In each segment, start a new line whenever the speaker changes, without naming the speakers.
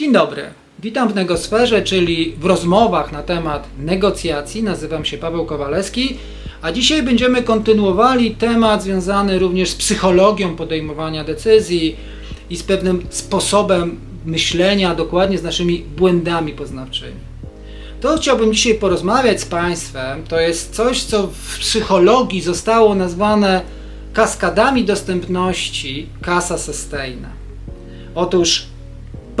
Dzień dobry. Witam w Negosferze, czyli w rozmowach na temat negocjacji. Nazywam się Paweł Kowalewski, a dzisiaj będziemy kontynuowali temat związany również z psychologią podejmowania decyzji i z pewnym sposobem myślenia, dokładnie z naszymi błędami poznawczymi. To chciałbym dzisiaj porozmawiać z Państwem. To jest coś, co w psychologii zostało nazwane kaskadami dostępności Casa Sustaina. Otóż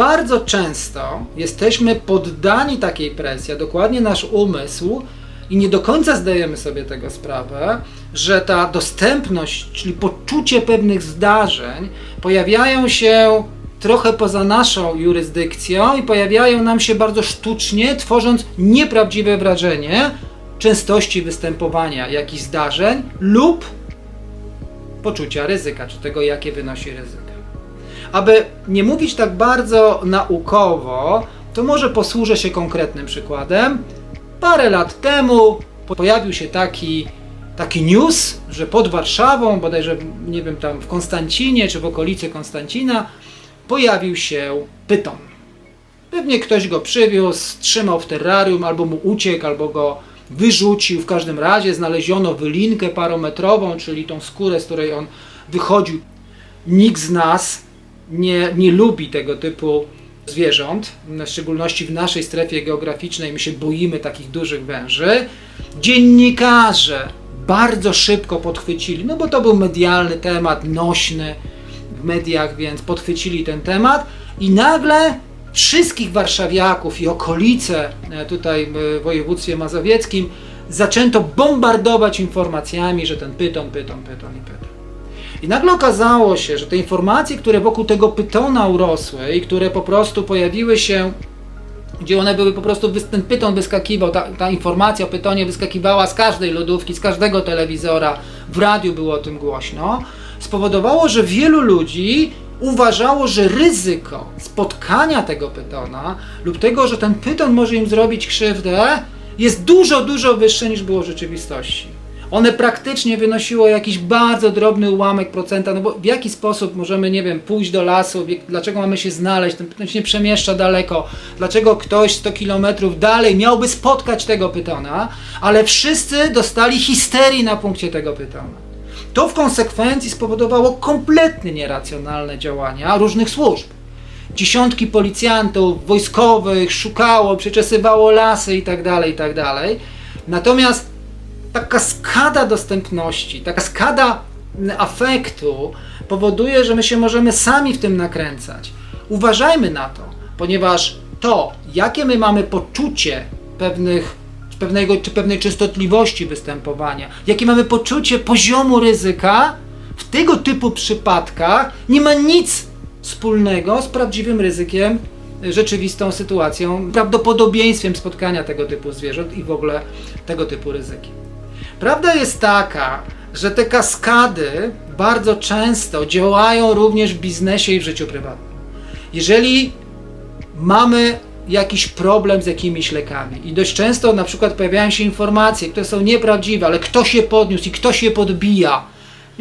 bardzo często jesteśmy poddani takiej presji, a dokładnie nasz umysł, i nie do końca zdajemy sobie tego sprawę, że ta dostępność, czyli poczucie pewnych zdarzeń, pojawiają się trochę poza naszą jurysdykcją i pojawiają nam się bardzo sztucznie, tworząc nieprawdziwe wrażenie częstości występowania jakichś zdarzeń lub poczucia ryzyka, czy tego, jakie wynosi ryzyko. Aby nie mówić tak bardzo naukowo, to może posłużę się konkretnym przykładem. Parę lat temu pojawił się taki, taki news, że pod Warszawą, bodajże nie wiem tam w Konstancinie czy w okolicy Konstancina, pojawił się pyton. Pewnie ktoś go przywiózł, trzymał w terrarium, albo mu uciekł, albo go wyrzucił. W każdym razie znaleziono wylinkę parometrową, czyli tą skórę, z której on wychodził. Nikt z nas nie, nie lubi tego typu zwierząt, w szczególności w naszej strefie geograficznej, my się boimy takich dużych węży. Dziennikarze bardzo szybko podchwycili, no bo to był medialny temat, nośny w mediach, więc podchwycili ten temat i nagle wszystkich warszawiaków i okolice e, tutaj w województwie mazowieckim zaczęto bombardować informacjami, że ten pyton, pyton, pyton i pyton. I nagle okazało się, że te informacje, które wokół tego pytona urosły i które po prostu pojawiły się, gdzie one były po prostu, ten pyton wyskakiwał, ta, ta informacja o pytonie wyskakiwała z każdej lodówki, z każdego telewizora, w radiu było o tym głośno, spowodowało, że wielu ludzi uważało, że ryzyko spotkania tego pytona lub tego, że ten pyton może im zrobić krzywdę, jest dużo, dużo wyższe niż było w rzeczywistości one praktycznie wynosiło jakiś bardzo drobny ułamek procenta, no bo w jaki sposób możemy, nie wiem, pójść do lasu, dlaczego mamy się znaleźć, ten się nie przemieszcza daleko, dlaczego ktoś 100 kilometrów dalej miałby spotkać tego pytona, ale wszyscy dostali histerii na punkcie tego pytona. To w konsekwencji spowodowało kompletnie nieracjonalne działania różnych służb. Dziesiątki policjantów, wojskowych szukało, przeczesywało lasy itd., tak itd. Tak Natomiast ta kaskada dostępności, ta kaskada afektu powoduje, że my się możemy sami w tym nakręcać. Uważajmy na to, ponieważ to, jakie my mamy poczucie pewnych, pewnego, czy pewnej częstotliwości występowania, jakie mamy poczucie poziomu ryzyka, w tego typu przypadkach nie ma nic wspólnego z prawdziwym ryzykiem, rzeczywistą sytuacją, prawdopodobieństwem spotkania tego typu zwierząt i w ogóle tego typu ryzykiem. Prawda jest taka, że te kaskady bardzo często działają również w biznesie i w życiu prywatnym. Jeżeli mamy jakiś problem z jakimiś lekami i dość często na przykład pojawiają się informacje, które są nieprawdziwe, ale ktoś je podniósł i ktoś je podbija,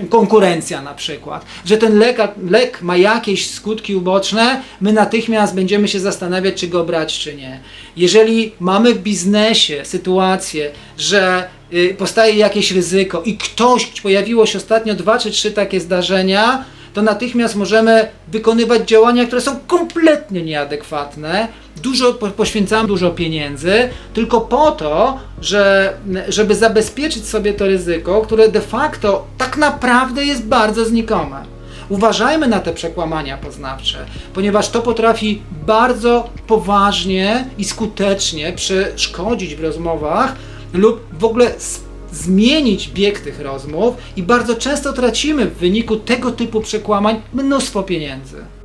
konkurencja na przykład, że ten lek, lek ma jakieś skutki uboczne, my natychmiast będziemy się zastanawiać, czy go brać, czy nie. Jeżeli mamy w biznesie sytuację, że y, powstaje jakieś ryzyko i ktoś, pojawiło się ostatnio dwa czy trzy takie zdarzenia, to natychmiast możemy wykonywać działania, które są kompletnie nieadekwatne. Dużo poświęcamy dużo pieniędzy, tylko po to, że, żeby zabezpieczyć sobie to ryzyko, które de facto tak naprawdę jest bardzo znikome. Uważajmy na te przekłamania poznawcze, ponieważ to potrafi bardzo poważnie i skutecznie przeszkodzić w rozmowach lub w ogóle zmienić bieg tych rozmów i bardzo często tracimy w wyniku tego typu przekłamań mnóstwo pieniędzy.